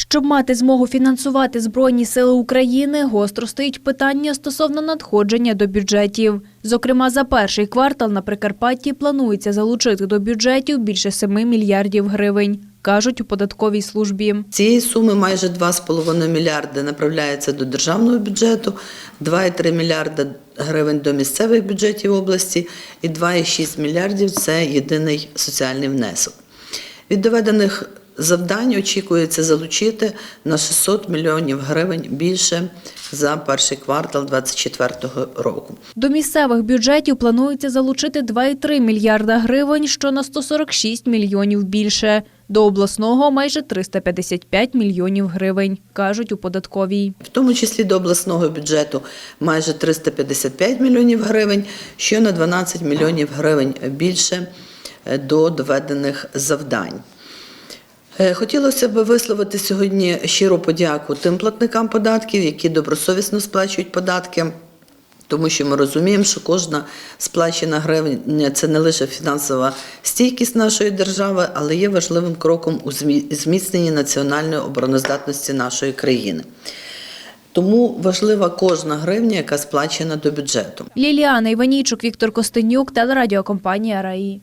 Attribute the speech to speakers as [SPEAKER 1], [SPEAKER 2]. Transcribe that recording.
[SPEAKER 1] Щоб мати змогу фінансувати Збройні сили України, гостро стоїть питання стосовно надходження до бюджетів. Зокрема, за перший квартал на Прикарпатті планується залучити до бюджетів більше 7 мільярдів гривень, кажуть у податковій службі.
[SPEAKER 2] Цієї суми майже 2,5 мільярди направляється до державного бюджету, 2,3 мільярда гривень до місцевих бюджетів області і 2,6 мільярдів це єдиний соціальний внесок. Від доведених завдань очікується залучити на 600 мільйонів гривень більше за перший квартал 2024 року.
[SPEAKER 1] До місцевих бюджетів планується залучити 2,3 мільярда гривень, що на 146 мільйонів більше. До обласного – майже 355 мільйонів гривень, кажуть у податковій.
[SPEAKER 2] в тому числі до обласного бюджету майже 355 мільйонів гривень, що на 12 мільйонів гривень більше е, до доведених завдань. Е, Хотілося б висловити сьогодні щиру подяку тим платникам податків, які добросовісно сплачують податки. Тому що ми розуміємо, що кожна сплачена гривня це не лише фінансова стійкість нашої держави, але є важливим кроком у змі- зміцненні національної обороноздатності нашої країни. Тому важлива кожна гривня, яка сплачена до бюджету.
[SPEAKER 1] Ліліана Іванійчук, Віктор Костенюк, телерадіокомпанія «Раї».